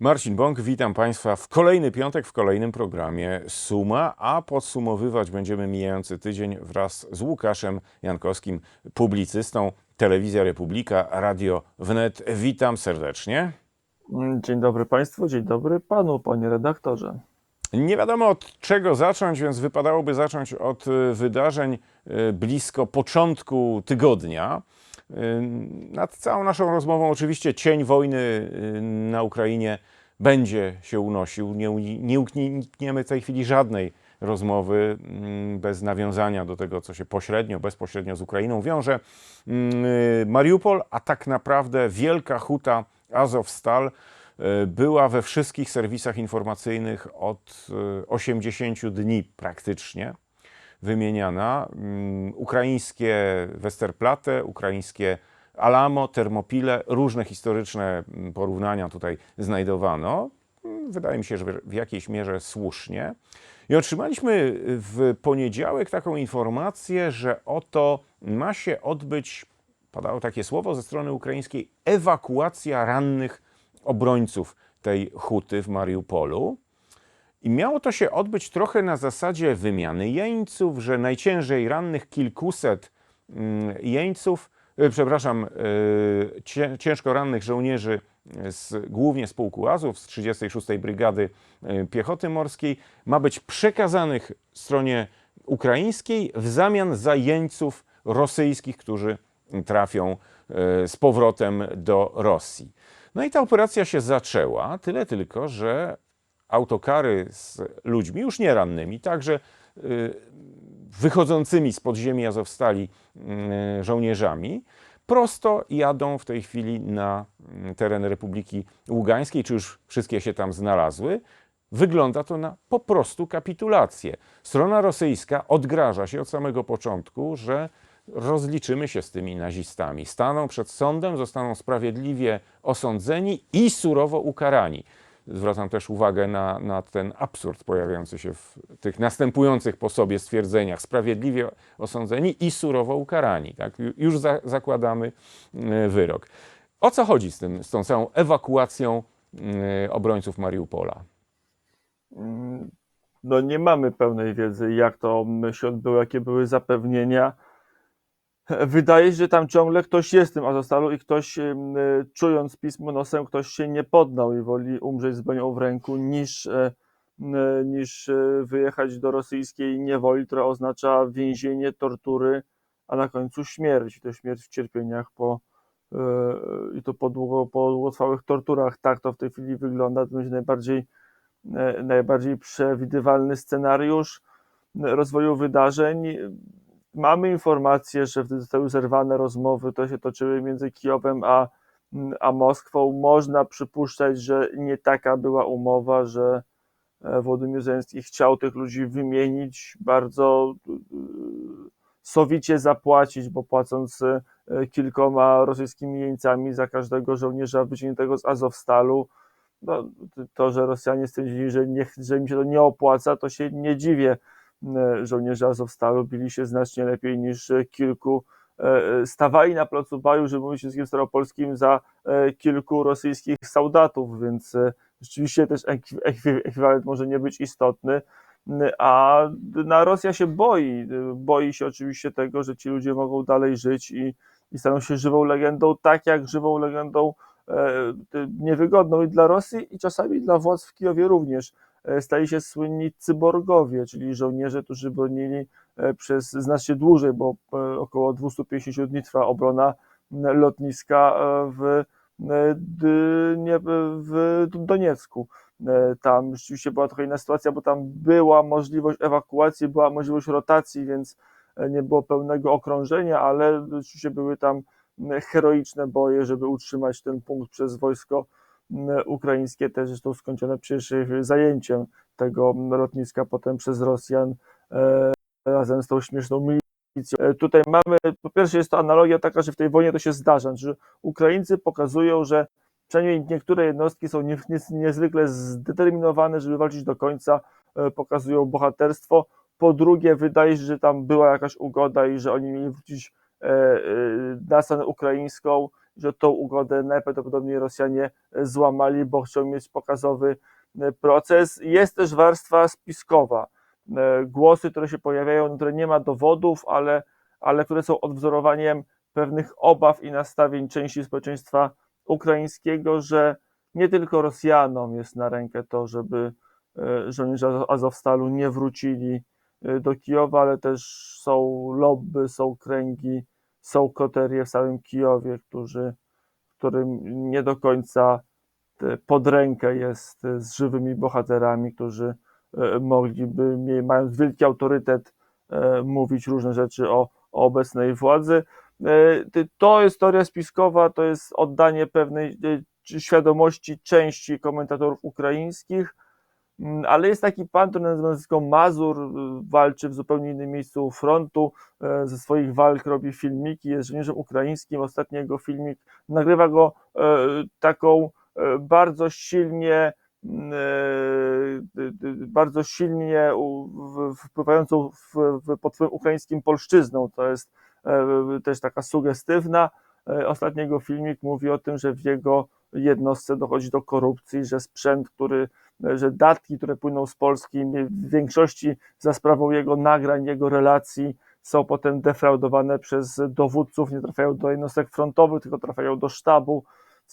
Marcin Bąk, witam Państwa w kolejny piątek w kolejnym programie Suma, a podsumowywać będziemy mijający tydzień wraz z Łukaszem Jankowskim, publicystą, Telewizja Republika, Radio Wnet. Witam serdecznie. Dzień dobry Państwu, dzień dobry Panu, Panie redaktorze. Nie wiadomo od czego zacząć, więc wypadałoby zacząć od y, wydarzeń y, blisko początku tygodnia. Y, Nad całą naszą rozmową oczywiście cień wojny y, na Ukrainie będzie się unosił. Nie, nie unikniemy w tej chwili żadnej rozmowy bez nawiązania do tego, co się pośrednio, bezpośrednio z Ukrainą wiąże. Y, Mariupol, a tak naprawdę wielka huta Azowstal y, była we wszystkich serwisach informacyjnych od y, 80 dni praktycznie wymieniana. Mm, Ukraińskie Westerplatte, ukraińskie Alamo, Termopile, różne historyczne mm, porównania tutaj znajdowano. Mm, Wydaje mi się, że w jakiejś mierze słusznie. I otrzymaliśmy w poniedziałek taką informację, że oto ma się odbyć, padało takie słowo ze strony ukraińskiej, ewakuacja rannych obrońców tej huty w Mariupolu. I miało to się odbyć trochę na zasadzie wymiany jeńców, że najciężej rannych kilkuset mm, jeńców, e, przepraszam, e, cię- ciężko rannych żołnierzy z, głównie z pułku Azów, z 36. Brygady e, Piechoty Morskiej, ma być przekazanych stronie ukraińskiej w zamian za jeńców rosyjskich, którzy trafią e, z powrotem do Rosji. No i ta operacja się zaczęła, tyle tylko, że autokary z ludźmi, już nie rannymi, także y, wychodzącymi z podziemi Azowstali y, żołnierzami, prosto jadą w tej chwili na y, teren Republiki Ługańskiej, czy już wszystkie się tam znalazły. Wygląda to na po prostu kapitulację. Strona rosyjska odgraża się od samego początku, że rozliczymy się z tymi nazistami. Staną przed sądem, zostaną sprawiedliwie osądzeni i surowo ukarani. Zwracam też uwagę na, na ten absurd pojawiający się w tych następujących po sobie stwierdzeniach. Sprawiedliwie osądzeni i surowo ukarani. Tak? Ju- Już za, zakładamy e, wyrok. O co chodzi z, tym, z tą całą ewakuacją e, obrońców Mariupola? No nie mamy pełnej wiedzy, jak to odbyło, jakie były zapewnienia. Wydaje się, że tam ciągle ktoś jest w tym Azostalu i ktoś, e, czując pismo nosem, ktoś się nie poddał i woli umrzeć z bronią w ręku, niż, e, e, niż wyjechać do rosyjskiej niewoli, która oznacza więzienie, tortury, a na końcu śmierć. To śmierć w cierpieniach po, i to po, długo, po długotrwałych torturach. Tak to w tej chwili wygląda. To będzie najbardziej najbardziej przewidywalny scenariusz rozwoju wydarzeń. Mamy informację, że wtedy zostały zerwane rozmowy, to się toczyły między Kijowem a, a Moskwą. Można przypuszczać, że nie taka była umowa, że e, Władimir Zelenski chciał tych ludzi wymienić, bardzo e, sowicie zapłacić, bo płacąc e, kilkoma rosyjskimi jeńcami za każdego żołnierza wyciągniętego z Azowstalu, no, to, że Rosjanie stwierdzili, że, nie, że im się to nie opłaca, to się nie dziwię. E, Żołnierze Azowstalu bili się znacznie lepiej niż e, kilku e, stawali na placu boju, żeby mówić językiem staropolskim, za kilku rosyjskich soldatów, więc rzeczywiście też ekwi- ekwi- ekwiwalent może nie być istotny. A na Rosja się boi. Boi się oczywiście tego, że ci ludzie mogą dalej żyć i, i staną się żywą legendą, tak jak żywą legendą niewygodną i dla Rosji, i czasami dla władz w Kijowie również. E, Stali się słynni cyborgowie, czyli żołnierze, którzy bronili e, przez znacznie dłużej, bo e, około 250 dni trwa obrona lotniska w, w Doniecku. Tam rzeczywiście była trochę inna sytuacja, bo tam była możliwość ewakuacji, była możliwość rotacji, więc nie było pełnego okrążenia, ale rzeczywiście były tam heroiczne boje, żeby utrzymać ten punkt przez wojsko ukraińskie, też zresztą skończone przecież zajęciem tego lotniska potem przez Rosjan e, razem z tą śmieszną milicją. E, Tutaj mamy, po pierwsze jest to analogia taka, że w tej wojnie to się zdarza, że Ukraińcy pokazują, że przynajmniej niektóre jednostki są nie, nie, niezwykle zdeterminowane, żeby walczyć do końca, e, pokazują bohaterstwo. Po drugie, wydaje się, że tam była jakaś ugoda i że oni mieli wrócić na stronę ukraińską że tą ugodę najprawdopodobniej Rosjanie złamali, bo chcą mieć pokazowy e, proces. Jest też warstwa spiskowa. E, Głosy, które się pojawiają, które nie ma dowodów, ale, ale które są odwzorowaniem pewnych obaw i nastawień części społeczeństwa ukraińskiego, że nie tylko Rosjanom jest na rękę to, żeby e, żołnierze Azo- Azowstalu nie wrócili e, do Kijowa, ale też są lobby, są kręgi, są koterie w samym Kijowie, którzy, którym nie do końca te- pod rękę jest e, z żywymi bohaterami, którzy e, mogliby, mając wielki autorytet, e, mówić różne rzeczy o, o obecnej władzy. E, To jest teoria spiskowa, to jest oddanie pewnej e, świadomości części komentatorów ukraińskich, ale jest taki pan, który nazywa nazwisko Mazur, y, walczy w zupełnie innym miejscu frontu, e, ze swoich walk robi filmiki, jest żołnierzem ukraińskim, ostatni jego filmik, nagrywa go e, taką bardzo silnie mm, y, y, bardzo silnie wpływającą w, pod wpływem ukraińskim polszczyzną, to jest też taka sugestywna. Ostatni jego filmik mówi o tym, że w jego jednostce dochodzi do korupcji, że sprzęt, który że datki, które płyną z Polski, w większości za sprawą jego nagrań, jego relacji, są potem defraudowane przez dowódców, nie trafiają do jednostek frontowych, tylko trafiają do sztabu.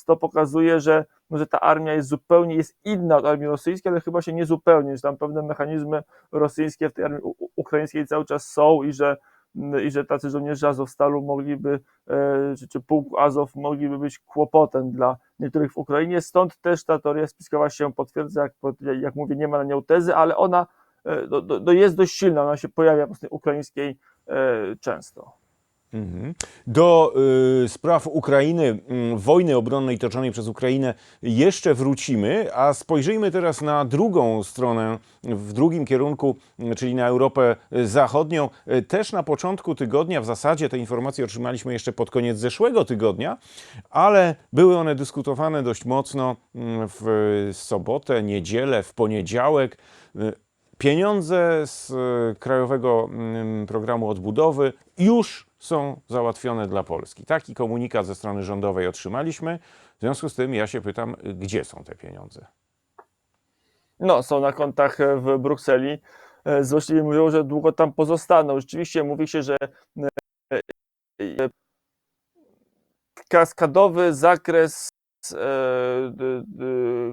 To pokazuje, że, no, że ta armia jest zupełnie jest inna od armii rosyjskiej, ale chyba się nie zupełnie, że tam pewne mechanizmy rosyjskie w tej armii ukraińskiej cały czas są i że, i że tacy żołnierze Azowstalu mogliby, e, czy, czy pułk Azow mogliby być kłopotem dla niektórych w Ukrainie. Stąd też ta teoria spiskowa się potwierdza, jak, jak mówię, nie ma na nią tezy, ale ona e, do, do, jest dość silna, ona się pojawia po stronie ukraińskiej e, często. Mhm. Do y, spraw Ukrainy, mm, wojny obronnej toczonej przez Ukrainę jeszcze wrócimy, a spojrzyjmy teraz na drugą stronę, w drugim kierunku, czyli na Europę Zachodnią. Y, Też na początku tygodnia, w zasadzie te informacje otrzymaliśmy jeszcze pod koniec zeszłego tygodnia, ale były one dyskutowane dość mocno mm, w sobotę, niedzielę, w poniedziałek. Y, Pieniądze z Krajowego mm, Programu Odbudowy już są załatwione dla Polski. Taki komunikat ze strony rządowej otrzymaliśmy. W związku z tym ja się pytam, gdzie są te pieniądze? No, są na kontach e, w Brukseli. E, Złośliwi mówią, że długo tam pozostaną. Rzeczywiście mówi się, że e, kaskadowy zakres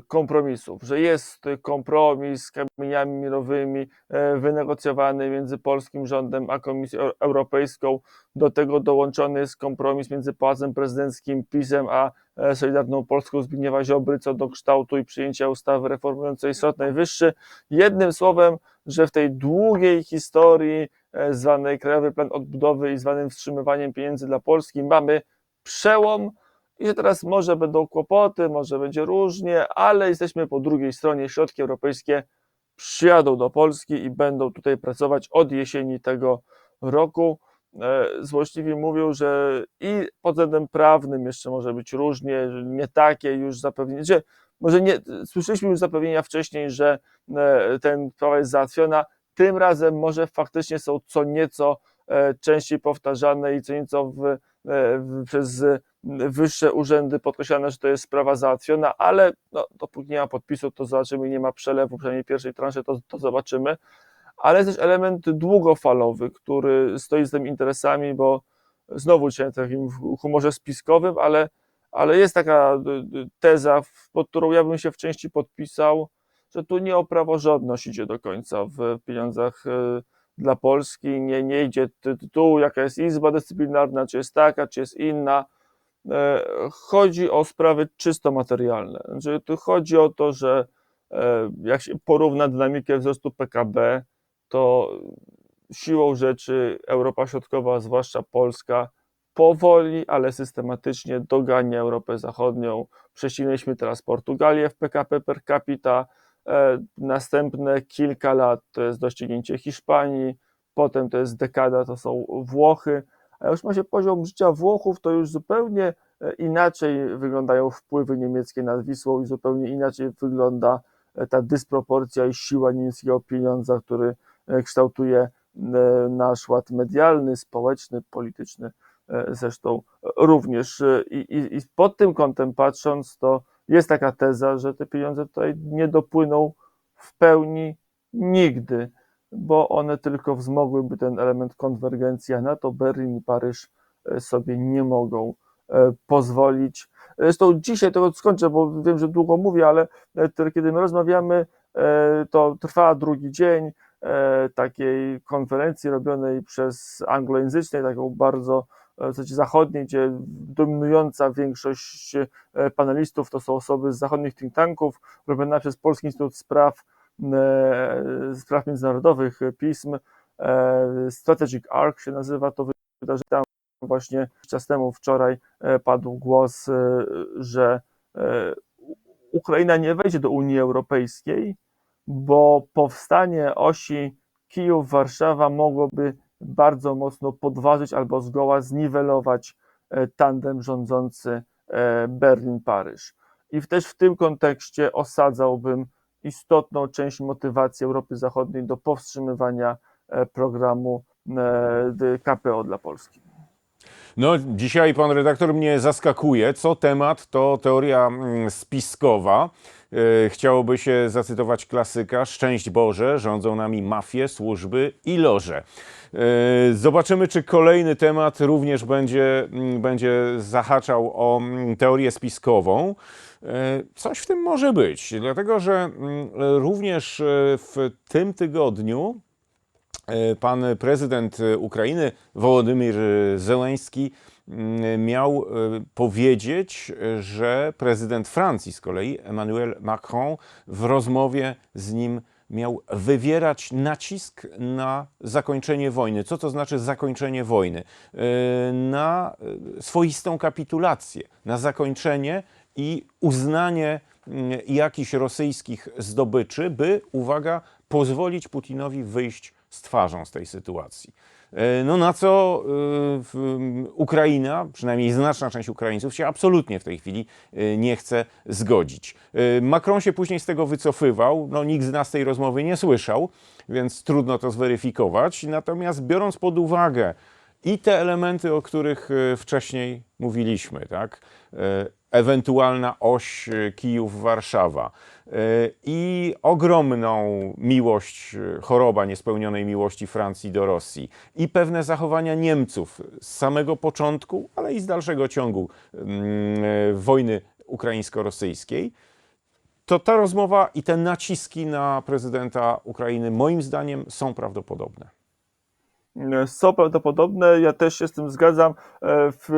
kompromisów, że jest kompromis z kamieniami milowymi e, wynegocjowany między polskim rządem a Komisją Eu- Europejską. Do tego dołączony jest kompromis między Pałacem Prezydenckim, PiSem a e, Solidarną Polską Zbigniewa Ziobry co do kształtu i przyjęcia ustawy reformującej Sąd Najwyższy. Jednym słowem, że w tej długiej historii e, zwanej Krajowy Plan Odbudowy i zwanym wstrzymywaniem pieniędzy dla Polski mamy przełom i że teraz może będą kłopoty, może będzie różnie, ale jesteśmy po drugiej stronie. Środki europejskie przyjadą do Polski i będą tutaj pracować od jesieni tego roku. E, Złośliwi mówią, że i pod względem prawnym jeszcze może być różnie, nie takie już zapewnienie, że może nie, słyszeliśmy już zapewnienia wcześniej, że e, ten sprawa jest załatwiona, tym razem może faktycznie są co nieco e, częściej powtarzane i co nieco w, przez wyższe urzędy podkreślane, że to jest sprawa załatwiona, ale no, dopóki nie ma podpisu, to zobaczymy, nie ma przelewu, przynajmniej pierwszej transzy, to, to zobaczymy. Ale jest też element długofalowy, który stoi z tymi interesami, bo znowu dzisiaj w takim humorze spiskowym, ale, ale jest taka d- teza, pod którą ja bym się w części podpisał, że tu nie o praworządność idzie do końca w pieniądzach e, dla Polski, nie, nie idzie ty- tu, jaka jest izba dyscyplinarna, czy jest taka, czy jest inna. E, Chodzi o sprawy czysto materialne. Znaczy, tu chodzi o to, że e, jak się porówna dynamikę wzrostu PKB, to siłą rzeczy Europa Środkowa, zwłaszcza Polska, powoli, ale systematycznie dogania Europę Zachodnią. Prześcignęliśmy teraz Portugalię w PKB per capita. E, Następne kilka lat to jest doścignięcie Hiszpanii, potem to jest dekada, to są Włochy. A już ma się poziom życia Włochów, to już zupełnie e, inaczej wyglądają wpływy niemieckie nad Wisłą i zupełnie inaczej wygląda e, ta dysproporcja i siła niemieckiego pieniądza, który kształtuje nasz ład medialny, społeczny, polityczny zresztą również. I, i, I pod tym kątem patrząc, to jest taka teza, że te pieniądze tutaj nie dopłyną w pełni nigdy, bo one tylko wzmogłyby ten element konwergencji, a na to Berlin i Paryż e, sobie nie mogą e, pozwolić. Zresztą dzisiaj tego skończę, bo wiem, że długo mówię, ale e, kiedy my rozmawiamy, to trwa drugi dzień takiej konferencji robionej przez anglojęzycznej, taką bardzo w zachodniej, gdzie dominująca większość e, panelistów to są osoby z zachodnich think tanków, robiona przez Polski Instytut Spraw, e, Spraw Międzynarodowych, e, pism. Strategic Arc się nazywa to wydarzenie. Tam właśnie czas temu, wczoraj padł głos, że Ukraina nie wejdzie do Unii Europejskiej, bo powstanie osi Kijów-Warszawa mogłoby bardzo mocno podważyć albo zgoła zniwelować e, tandem rządzący e, Berlin-Paryż. I też w tym kontekście osadzałbym istotną część motywacji Europy Zachodniej do powstrzymywania e, programu KPO dla Polski. No, dzisiaj pan redaktor mnie zaskakuje. Co temat, to teoria mm, spiskowa. E, Chciałoby się zacytować klasyka: Szczęść Boże, rządzą nami mafie, służby i loże. E, Zobaczymy, czy kolejny temat również będzie, mm, będzie zahaczał o mm, teorię spiskową. E, Coś w tym może być, dlatego że mm, również w tym tygodniu Pan prezydent Ukrainy Wołodymyr Zełenski mm, miał e, powiedzieć, że prezydent Francji z kolei Emmanuel Macron w rozmowie z nim miał wywierać nacisk na zakończenie wojny. Co to znaczy zakończenie wojny? E, Na e, swoistą kapitulację, na zakończenie i uznanie mm, jakichś rosyjskich zdobyczy, by, uwaga, pozwolić Putinowi wyjść z twarzą z tej sytuacji. E, No na co e, Ukraina, przynajmniej znaczna część Ukraińców, się absolutnie w tej chwili e, nie chce zgodzić. Macron się później z tego wycofywał, no nikt z nas tej rozmowy nie słyszał, więc trudno to zweryfikować. Natomiast biorąc pod uwagę i te elementy, o których e, wcześniej mówiliśmy, tak? E, Ewentualna oś e, Kijów-Warszawa i ogromną miłość, choroba niespełnionej miłości Francji do Rosji i pewne zachowania Niemców z samego początku, ale i z dalszego ciągu mm, wojny ukraińsko-rosyjskiej, to ta rozmowa i te naciski na prezydenta Ukrainy moim zdaniem są prawdopodobne. Są prawdopodobne. Ja też się z tym zgadzam. E, W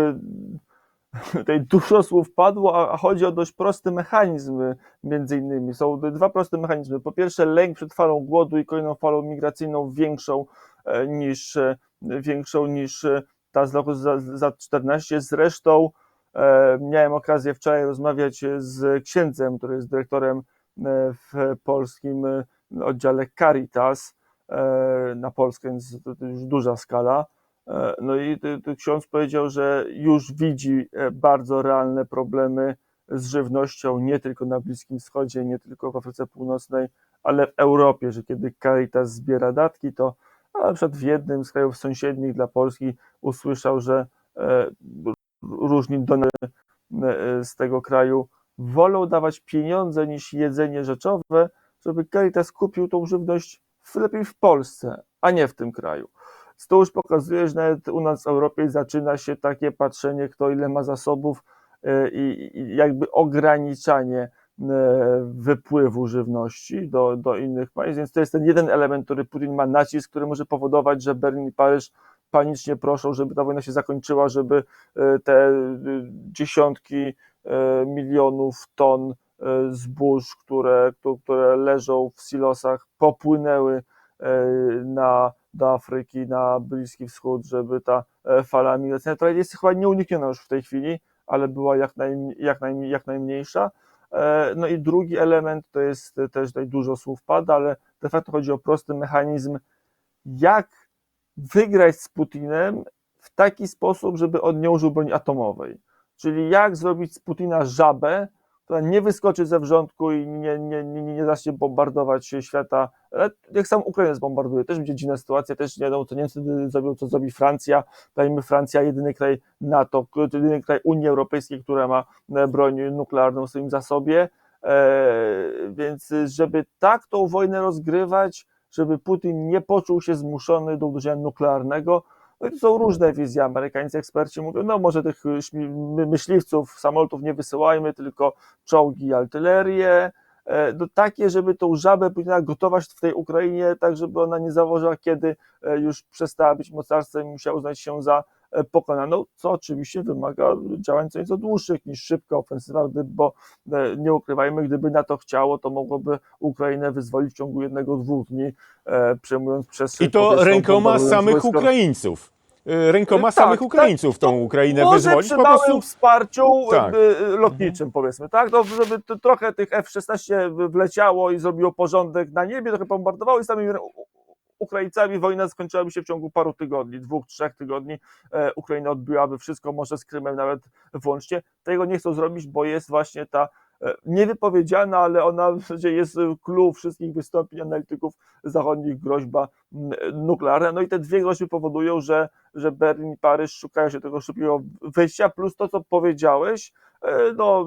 tutaj dużo słów padło, a- chodzi o dość prosty mechanizm. e, Między innymi są dwa proste mechanizmy. Po pierwsze, lęk przed falą głodu i kolejną falą migracyjną większą e, niż, e, większą niż e, ta z roku za, za 14. Zresztą e, miałem okazję wczoraj rozmawiać z księdzem, który jest dyrektorem e, w polskim e, oddziale Caritas e, na Polskę, więc to, to już duża skala. E, No i ksiądz powiedział, że już widzi e, bardzo realne problemy z żywnością nie tylko na Bliskim Wschodzie, nie tylko w Afryce Północnej, ale w Europie, że kiedy Caritas zbiera datki, to na przykład w jednym z krajów sąsiednich dla Polski usłyszał, że e, różni donory e, z tego kraju wolą dawać pieniądze niż jedzenie rzeczowe, żeby Caritas kupił tą żywność lepiej w Polsce, a nie w tym kraju. To już pokazuje, że nawet u nas w Europie zaczyna się takie patrzenie, kto ile ma zasobów e, i, jakby ograniczanie e, wypływu żywności do, do innych państw. Więc to jest ten jeden element, który Putin ma nacisk, który może powodować, że Berlin i Paryż panicznie proszą, żeby ta wojna się zakończyła, żeby e, te dziesiątki milionów ton zbóż, które, które- leżą w silosach, popłynęły e, na, do Afryki, na Bliski Wschód, żeby ta e, fala migracyjna, która jest chyba nieunikniona już w tej chwili, ale była jak, najm, jak, najm, jak najmniejsza. E, No i drugi element to jest e, też tutaj dużo słów pada, ale de facto chodzi o prosty mechanizm, jak wygrać z Putinem w taki sposób, żeby on nie użył broni atomowej. Czyli jak zrobić z Putina żabę, która nie wyskoczy ze wrzątku i nie, nie, nie, nie zacznie bombardować świata Ale jak sam Ukrainę zbombarduje, też będzie dziwna sytuacja, też nie wiadomo, co Niemcy zrobią, co zrobi Francja. Dajmy Francja, jedyny kraj NATO, jedyny kraj Unii Europejskiej, która ma e, broń nuklearną w swoim zasobie. E, więc żeby tak tą wojnę rozgrywać, żeby Putin nie poczuł się zmuszony do uderzenia nuklearnego, są różne wizje. Amerykańscy eksperci mówią, no może tych śmi- myśliwców, samolotów nie wysyłajmy, tylko czołgi i artylerię. E, No takie, żeby tą żabę Putina gotować w tej Ukrainie, tak żeby ona nie założyła, kiedy e, już przestała być mocarstwem i musiała uznać się za pokonaną, co oczywiście wymaga działań co nieco dłuższych niż szybka ofensywa, bo e, nie ukrywajmy, gdyby NATO chciało, to mogłoby Ukrainę wyzwolić w ciągu jednego, dwóch dni, e, przejmując przestrzeń I to rękoma samych Ukraińców. Rękoma Tak, samych tak. Ukraińców tą Ukrainę może wyzwolić. przy Po prostu wsparciu Tak. lotniczym, powiedzmy, tak? No, żeby to, trochę tych F-16 wleciało i zrobiło porządek na niebie, trochę bombardowało i z samymi Ukraińcami wojna skończyłaby się w ciągu paru tygodni, dwóch, trzech tygodni. E, Ukraina odbiłaby wszystko, może z Krymem nawet włącznie. Tego nie chcą zrobić, bo jest właśnie ta e, niewypowiedziana, ale ona w zasadzie jest clue wszystkich wystąpień analityków zachodnich groźba nuklearna. No i te dwie groźby powodują, że, że Berlin i Paryż szukają się tego szybkiego wyjścia, plus to, co powiedziałeś, e, no,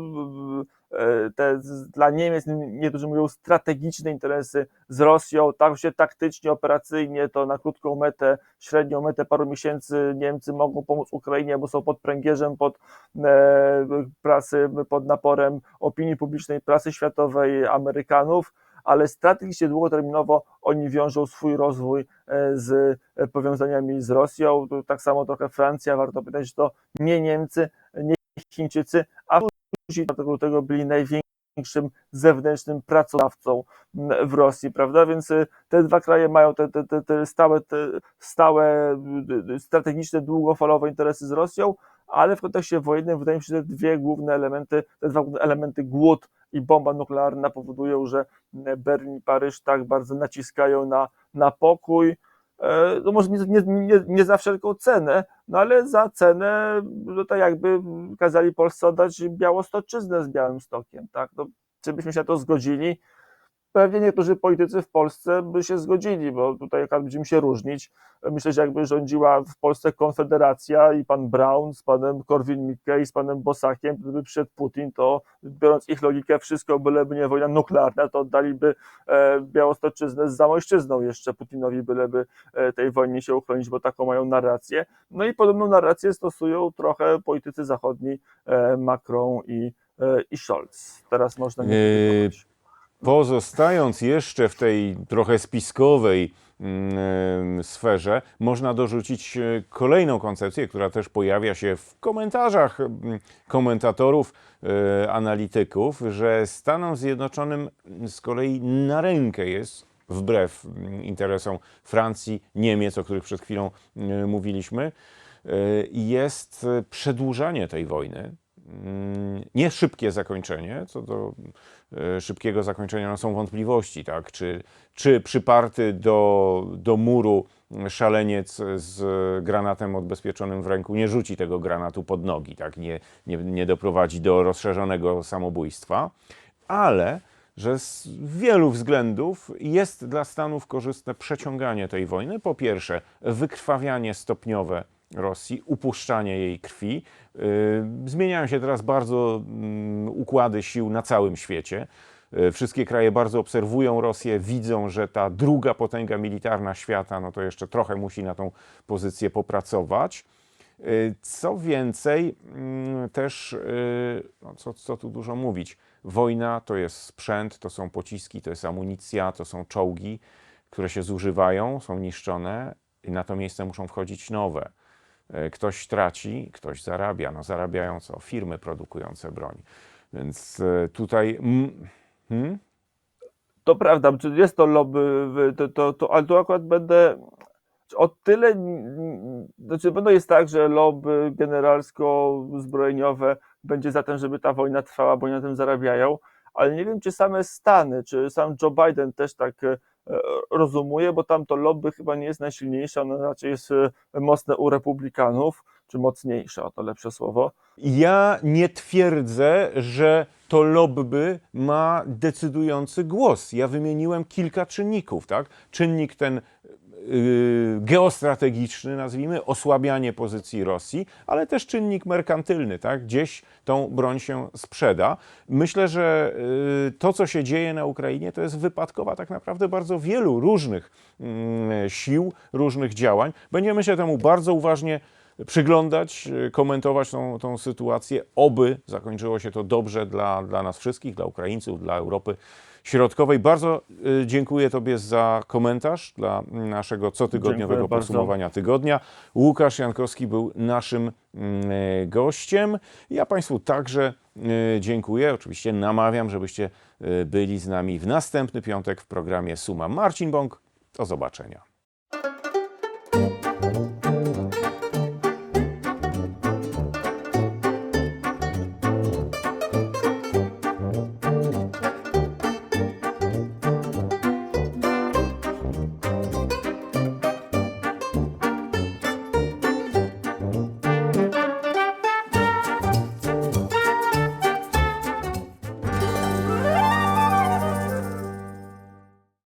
te z- dla Niemiec, niektórzy mówią strategiczne interesy z Rosją, tak się taktycznie, operacyjnie, to na krótką metę, średnią metę paru miesięcy Niemcy mogą pomóc Ukrainie, bo są pod pręgierzem, pod e, prasy, pod naporem opinii publicznej, prasy światowej, Amerykanów, ale strategicznie długoterminowo oni wiążą swój rozwój e, z e, powiązaniami z Rosją. Tak samo trochę Francja, warto że to nie Niemcy, nie Chińczycy, a Dlatego tego byli największym zewnętrznym pracodawcą m, w Rosji, prawda? Więc y, te dwa kraje mają te, te, te, te stałe, te stałe y, y, strategiczne, długofalowe interesy z Rosją, ale w kontekście wojennym wydaje mi się, że te dwie główne elementy, te dwa główne elementy, głód i bomba nuklearna powodują, że Berlin i Paryż tak bardzo naciskają na, na pokój. E, No może nie, nie, nie, nie za wszelką cenę, no ale za cenę, no to jakby kazali Polsce oddać Białostoczyznę z Białym Stokiem, tak? No, czy byśmy się na to zgodzili? Pewnie niektórzy politycy w Polsce by się zgodzili, bo tutaj akurat będziemy się różnić. Myślę, że jakby rządziła w Polsce Konfederacja i pan Brown z panem Korwin-Mikke i z panem Bosakiem, gdyby przyszedł Putin, to biorąc ich logikę, wszystko byleby nie wojna nuklearna, to oddaliby e, Białostoczyznę z Zamojszczyzną jeszcze Putinowi, byleby e, tej wojnie się uchronić, bo taką mają narrację. No i podobną narrację stosują trochę politycy zachodni e, Macron i, i Scholz. Teraz można nie Yy. Pozostając jeszcze w tej trochę spiskowej mm, sferze, można dorzucić e, kolejną koncepcję, która też pojawia się w komentarzach mm, komentatorów, e, analityków, że Stanom Zjednoczonym z kolei na rękę jest, wbrew mm, interesom Francji, Niemiec, o których przed chwilą e, mówiliśmy, e, jest e, przedłużanie tej wojny. Mm, Nie szybkie zakończenie, co do e, szybkiego zakończenia no są wątpliwości, tak? Czy, czy przyparty do, do muru szaleniec z granatem odbezpieczonym w ręku nie rzuci tego granatu pod nogi, tak? Nie, nie, nie doprowadzi do rozszerzonego samobójstwa, ale że z wielu względów jest dla Stanów korzystne przeciąganie tej wojny. Po pierwsze, wykrwawianie stopniowe Rosji, upuszczanie jej krwi. Yy, Zmieniają się teraz bardzo mm, układy sił na całym świecie. Yy, Wszystkie kraje bardzo obserwują Rosję, widzą, że ta druga potęga militarna świata, no to jeszcze trochę musi na tą pozycję popracować. Yy, Co więcej, mm, też, no co, co tu dużo mówić, wojna to jest sprzęt, to są pociski, to jest amunicja, to są czołgi, które się zużywają, są niszczone i na to miejsce muszą wchodzić nowe. Yy, Ktoś traci, ktoś zarabia. No zarabiają co? Firmy produkujące broń. Więc yy, tutaj... mm, Hmm? To prawda, czy jest to lobby, to, to, to, ale tu akurat będę o tyle, znaczy będą jest tak, że lobby generalsko-zbrojeniowe będzie za tym, żeby ta wojna trwała, bo oni na tym zarabiają, ale nie wiem, czy same Stany, czy sam Joe Biden też tak rozumuje, bo tam to lobby chyba nie jest najsilniejsze, ono raczej jest e, mocne u republikanów, czy mocniejsze, o to lepsze słowo. Ja nie twierdzę, że to lobby ma decydujący głos. Ja wymieniłem kilka czynników, tak? Czynnik ten geostrategiczny, nazwijmy, osłabianie pozycji Rosji, ale też czynnik merkantylny, tak? Gdzieś tą broń się sprzeda. Myślę, że yy, to, co się dzieje na Ukrainie, to jest wypadkowa tak naprawdę bardzo wielu różnych mm, sił, różnych działań. Będziemy się temu bardzo uważnie przyglądać, y, komentować tą, tą sytuację. Oby zakończyło się to dobrze dla, dla nas wszystkich, dla Ukraińców, dla Europy Środkowej. Bardzo y, dziękuję Tobie za komentarz dla naszego cotygodniowego Dziękuję bardzo. podsumowania tygodnia. Łukasz Jankowski był naszym mm, e, gościem. Ja Państwu także y, dziękuję. Oczywiście namawiam, żebyście y, byli z nami w następny piątek w programie Suma. Marcin Bąk, do zobaczenia.